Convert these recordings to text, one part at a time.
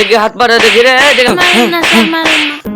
দেখি হাত পাড়া দেখি রে দেখি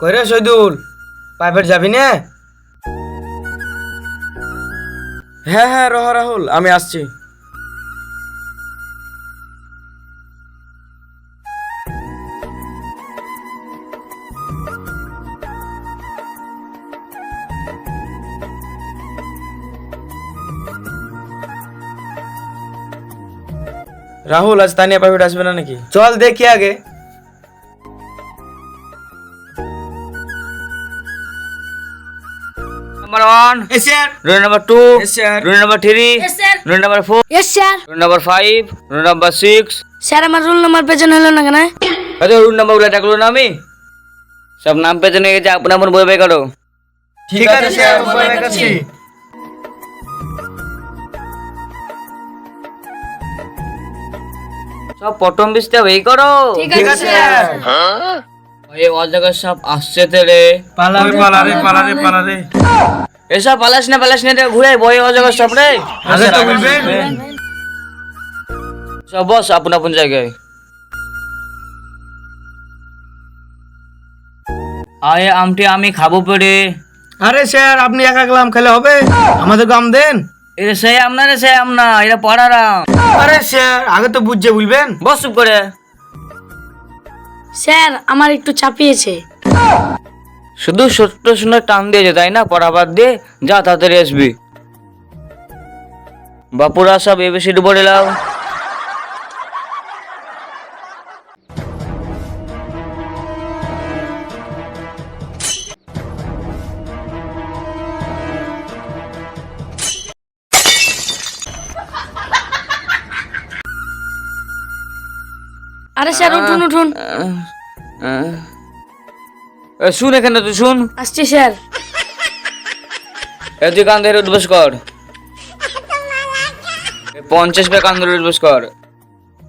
না কইরে শহীদুল প্রাইভেট যাবি না? হ্যাঁ হ্যাঁ রহ রাহুল আমি আসছি। রাহুল আজ তানিয়া প্রাইভেট আসবে না নাকি? চল দেখি আগে। নাম্বার ওয়ান এ sir roll number two Yes, sir. Roll number three Yes, sir. Roll number four yes sir roll number five roll number six sir আমার রোল নাম্বার পেছনে হলো না কেন? আরে রুল নাম্বারগুলো ডাকলো না আমি? সব নাম পেছনে গেছে আপন আপন বই বাই করো ঠিক আছে স্যার বলে রাখাচ্ছি সব পটম বিস্তে এই করো। ঠিক আছে স্যার এই অজায়গায় সব আসছে তেরে পালারে পালারে পালারে পালারে এসব পালাস না পালাস না ঘুরে বই অজায়গায় সব রে। সব বস আপন আপন জায়গায়। আয়ে আমটি আমি খাব পেড়ে। আরে স্যার আপনি একা গেলাম খেলে হবে। আমাদের গাম দেন। এটা সে আমনা রে সে আমনা এটা পড়ারা আরে স্যার আগে তো বুঝছে বলবেন। বস চুপ করে। স্যার আমার একটু চাপিয়েছে। শুধু ছোট্ট শুনে টান দিয়েছে তাই না? পড়াবার দিয়ে যা তাড়াতাড়ি আসবি। বাপুরা সব এবিসিডি পড়ে লাও আরে স্যার উঠুন উঠুন। শুন এখানে তুই শুন। আসছি স্যার। এ তুই কান ধরে কর। পঞ্চাশ পে কান ধরে কর।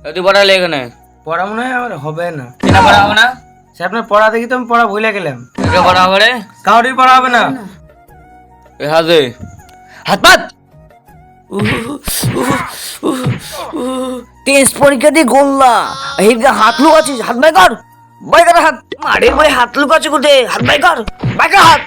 এ তুই পড়ালে এখানে। পড়া মনে হয় আমার হবে না। কিনা পড়া হবে না? স্যার আপনার পড়া দেখি তো আমি পড়া ভুলে গেলাম। একে পড়া হবে? রে কাউরির পড়া হবে না। এ হাত দে। হাত পাত টেস্ট পরীক্ষা দিয়ে গোল্লা এইদিকে হাত লুকাচ্ছিস হাত বাই কর। বাই কর হাত। মারের ভাই হাত লুকাচ্ছে কোথায়? হাত বাই কর। বাই কর হাত।